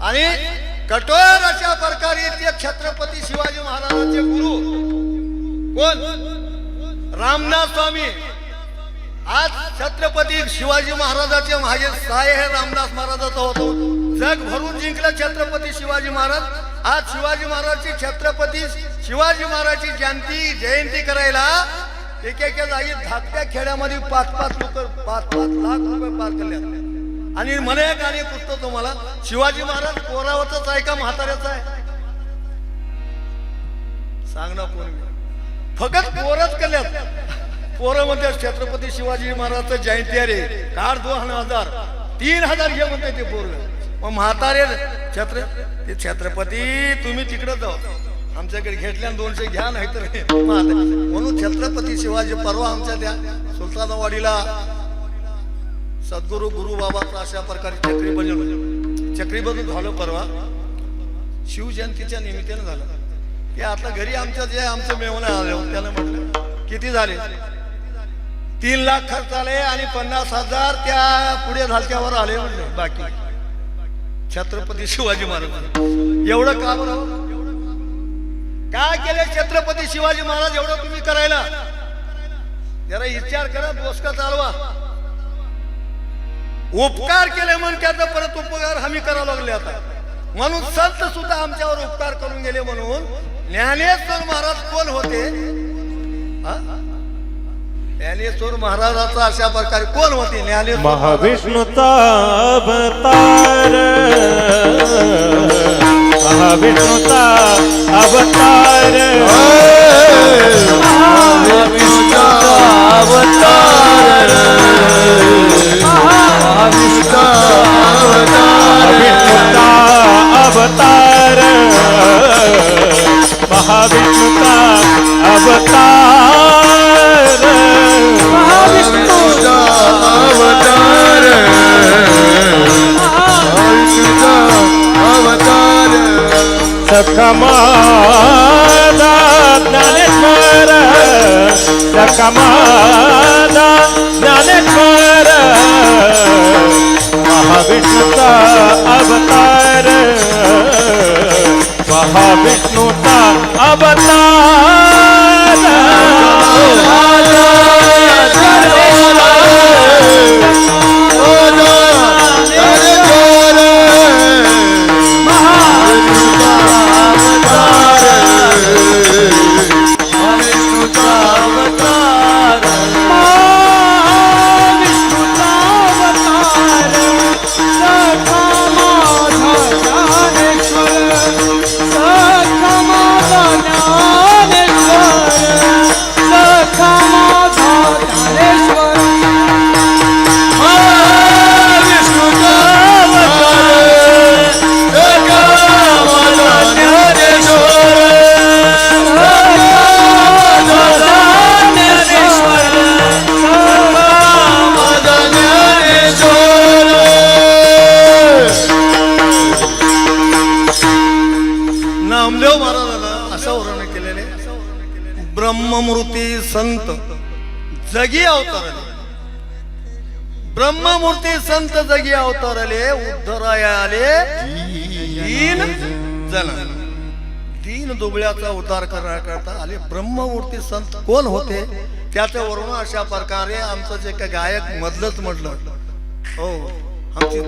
आणि कठोर अशा प्रकारे ते छत्रपती शिवाजी महाराजांचे गुरु कोण? रामनाथ स्वामी. आज छत्रपती शिवाजी महाराजाचे माझे साय हे रामदास महाराजाचा होतो. जग भरून जिंकलं छत्रपती शिवाजी महाराज. आज शिवाजी महाराजची छत्रपती शिवाजी महाराजची जयंती जयंती करायला एक जागी धाकट्या खेड्यामध्ये पाच पाच लोक पाच पाच लाख रुपये पार केले. आणि मला एक आणि पुस्तक तुम्हाला. शिवाजी महाराज कोरावरच आहे का म्हाताऱ्याच आहे? सांग ना कोण फक्त कोरच केल्यात. पोरं म्हणते छत्रपती शिवाजी महाराजचं जयंती अरे काळ दोन हजार. तीन हजार घे म्हणते ते पोर. मग म्हातारे छत्र ते छत्रपती तुम्ही तिकडे जाऊ आमच्याकडे घेतल्या दोनशे घ्या नाही तर म्हणून छत्रपती शिवाजी परवा आमच्या त्या सुलतानवाडीला सद्गुरू गुरु बाबाचं अशा प्रकारे चक्री बजवलं चक्री बदल झालं परवा. शिवजयंतीच्या निमित्तानं झालं. ते आता घरी आमच्या जे आमचं मेहमान आले त्यानं म्हटलं किती झाले? तीन लाख खर्च आले आणि पन्नास हजार त्या पुढे झालक्यावर आले म्हणले बाकी. छत्रपती शिवाजी महाराज. एवढं का बरं? काय केलं छत्रपती शिवाजी महाराज एवढं तुम्ही करायला? जरा विचार करा दोस्का चालवा. उपकार केले म्हणून त्याचा परत उपकार आम्ही करायला लागले आता. म्हणून संत सुद्धा आमच्यावर उपकार करून गेले म्हणून ज्ञानेश्वर महाराज कोण होते? ज्ञानेश्वर महाराजाचा अशा प्रकारे कोण होते? ज्ञानेश्वर महाविष्णुचा अवतार. महाविष्णुचा अवतार. अवतार अवतार महाविष्णूचा अवतार महाविष्णूचा ज्ञानेश्वर सकमादा ज्ञानेश्वर महाविष्णुचा अवतार महाविष्णुचा अवतार. ब्रह्ममूर्ती संत. जगी अवतारले. ब्रह्ममूर्ती संत जगी अवतारले उद्धराया आले दीन जन दीन दुबळ्याचा उद्धार करण्याकरता आले ब्रह्ममूर्ती संत. कोण होते? त्याच्यावरून अशा प्रकारे आमचं जे काही गायक मधलंच म्हटलं. हो आमची